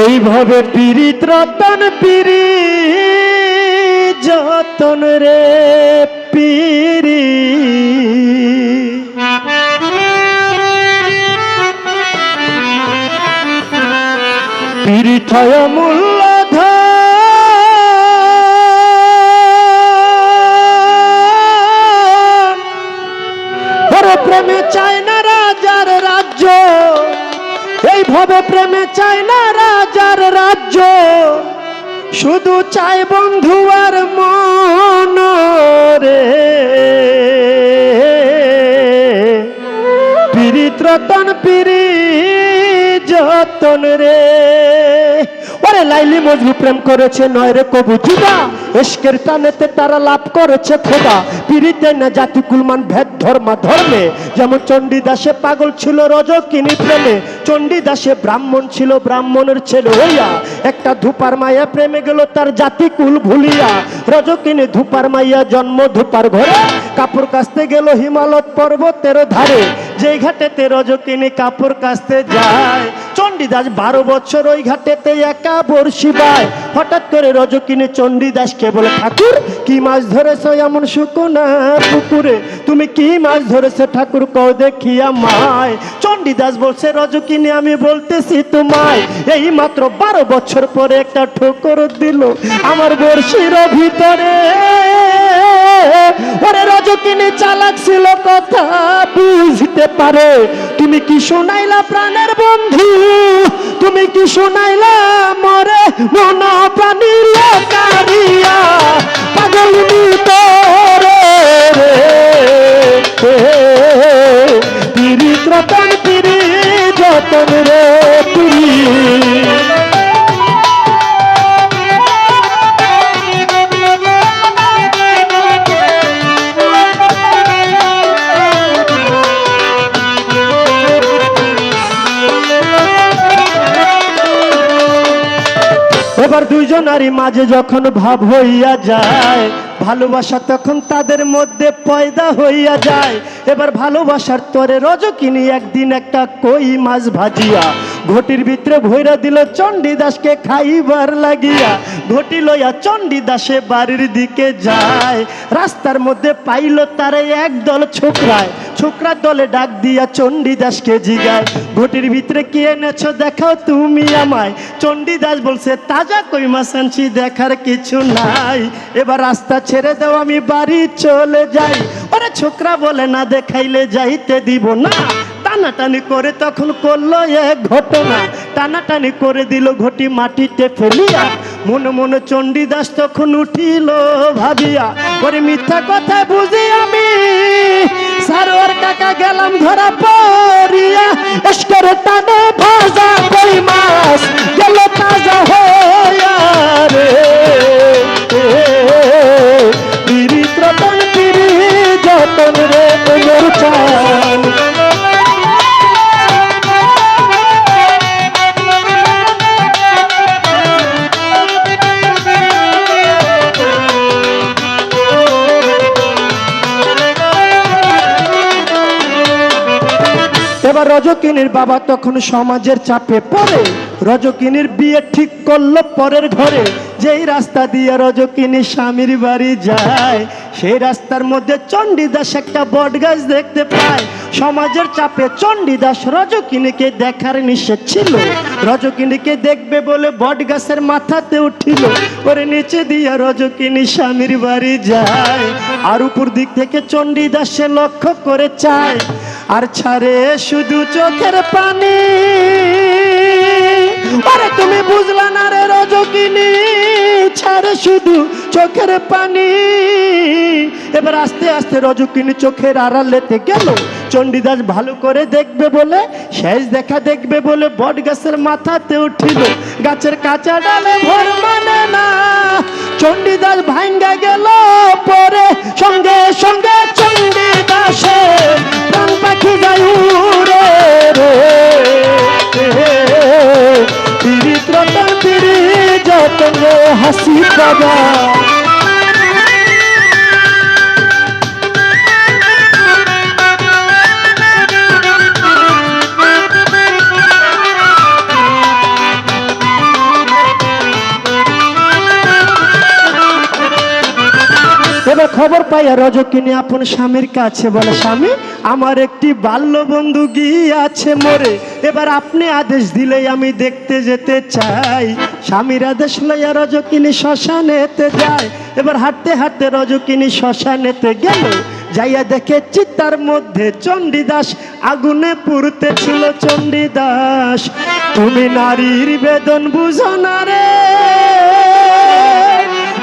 এইভাবে পীড়িত রতন পিরি যতন রে পিরি ওরে প্রেমে চায় না রাজার রাজ্য এইভাবে প্রেমে চায় না শুধু চাই বন্ধু আর মন রে। পীড়িত রতন পিরি যতন রে। লাইলি মজনু প্রেম করেছে, নয় রে কবু জুদা। এসকের টানেতে তারা লাভ করেছে খোদা। পিড়িতে না জাতি কুলমান ভেদ ধর্ম ধর্মে। যেমন চণ্ডীদাসে পাগল ছিল রজকিনী প্রেমে। চণ্ডীদাসে ব্রাহ্মণ ছিল ব্রাহ্মণের ছেলে হইয়া। একটা ধূপার মায়া প্রেমে গেল তার জাতি কুল ভুলিয়া। রজ রজকিনী ধূপার মাইয়া জন্ম ধূপার ঘরে। কাপড় কাচতে গেল হিমালয় পর্বতের ধারে। যেই ঘাটেতে রজকিনী কাপড় কাচতে যায়। চণ্ডীদাস বারো বছর ওই ঘাটেতে একা বর্ষি বায়। হঠাৎ করে রজকিনী চণ্ডীদাসকে বলে ঠাকুর। কি মাছ ধরেছ এমন শুকনা পুকুরে? তুমি কি মাছ ধরেছো ঠাকুর? কও দেখিয়া মায় চণ্ডীদাস বলছে রজকিনী আমি বলতেছি তোমায়। এই মাত্র বারো বছর পরে একটা ঠোকর দিল আমার বর্ষির ভিতরে। ওরে রজকিনী চালাক ছিল কথা বুঝতে পারে। তুমি কি শোনাইলা প্রাণের বন্ধু? তুমি কি শোনাইলা মরে মন প্রাণী লোকারিয়া? পাগল তোরে রে। রতন পিরি যতন এবার দুইজনারই মাঝে যখন ভাব হইয়া যায়, ভালোবাসা তখন তাদের মধ্যে পয়দা হইয়া যায়। এবার ভালোবাসার তরে রজকিনী একদিন একটা কই মাছ ভাজিয়া। ঘটির ভিতরে ভৈরা দিল চণ্ডীদাসকে খাইবার লাগিয়া। ঘটি লইয়া চণ্ডীদাসে বাড়ির দিকে যায়। রাস্তার মধ্যে পাইল তারে একদল ছোকরায়। ছোকরা দলে ডাক দিয়া চণ্ডীদাসকে জিগায়। ঘটির ভিতরে কি এনেছো দেখাও তুমি আমায়। চণ্ডীদাস বলছে, তাজা কই মাছ আনছি, দেখার কিছু নাই। এবার রাস্তা ছেড়ে দাও, আমি বাড়ি চলে যাই। ওরে ছোকরা বলে, না দেখাইলে যাইতে দিব না। টানাটানি করে তখন করল এক ঘটনা। টানাটানি করে দিল ঘটি মাটিতে ফেলিয়া। মনে মনে চণ্ডীদাস তখন উঠিল ভাবিয়া। ওরে মিথ্যা কথা বুঝি আমি কাকা গেলাম ধরা পড়িয়া এসকের টানে ভাজা কই মাছ? গেল তাজা হইয়া রজকিনীর বাবা তখন সমাজের চাপে পড়ে। রজকিনীর বিয়ে ঠিক করল পরের ঘরে। যেই রাস্তা দিয়ে রজকিনী স্বামীর বাড়ি যায়, সেই রাস্তার মধ্যে চণ্ডীদাস একটা বট গাছ দেখতে পায়। সমাজের চাপে চণ্ডীদাস রজকিনীকে দেখার নিষেধ ছিল। রজকিনীকে দেখবে বলে বট গাছের মাথাতে উঠিল। ওরে নিচে দিয়ে রজকিনী স্বামীর বাড়ি যায়। আর উপর দিক থেকে চণ্ডীদাসে লক্ষ্য করে চায়। আর ছাড়ে শুধু চোখের পানি। আরে তুমি বুঝলা না রে রজকিনী, ছাড়ে শুধু চোখের পানি। এবার আস্তে আস্তে রজকিনী চোখের আড়াল লেতে গেল। চণ্ডীদাস ভালো করে দেখবে বলে, শেষ দেখা দেখবে বলে বট গাছের মাথাতে উঠিল। গাছের কাঁচা ডালে ভর মানে না। চণ্ডীদাস ভাঙ্গা গেল পরে। সঙ্গে সঙ্গে চণ্ডীদাসে প্রাণ পাখি যায় উড়ে রে। পিড়ি যতন রে, হাসি বাবা খবর পাইয়া রজকিনী আপন স্বামীর কাছে বলে, স্বামী, আমার একটি বাল্য বন্ধু গিয়াছে মরে। এবার আপনি আদেশ দিলেই আমি দেখতে যেতে চাই। স্বামীর আদেশ লইয়া রজকিনী শ্মশানেতে যায়। এবার হাঁটতে হাঁটতে রজকিনী শ্মশানেতে গেল। যাইয়া দেখে চিত্তার মধ্যে চণ্ডীদাস, আগুনে পুরতে ছিল চণ্ডীদাস। তুমি নারীর বেদন বুঝো না রে।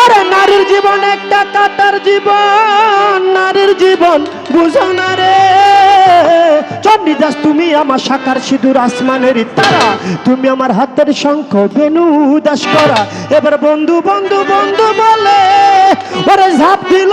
ওরে নারীর জীবন, একটা কাটার জীবন। নারীর জীবন, বুঝো না রে। চণ্ডীদাস তুমি আমার শাখার সিঁদুর আসমানের তারা। তুমি আমার হাতের শঙ্খ বেনু দাস করা। এবার বন্ধু বন্ধু বন্ধু বলে, ওরে ঝাঁপ দিল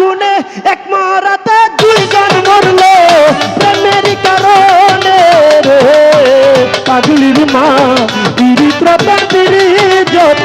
গুনে এক মরাতে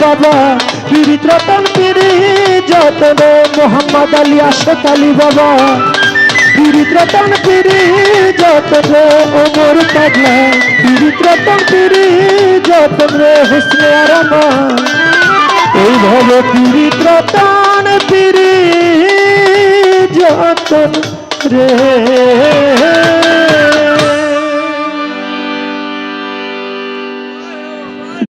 বাবা পীড়িত রতন পিড়ি যতন, মোহাম্মদ আলী আশত আলী বাবা। পীড়িত রতন পিড়ি যতন, ওমর পাগলা। পীড়িত রতন পিড়ি যতন, হুসনে আরামা। এইভাবে পীড়িত রতন পিড়ি যতন রে।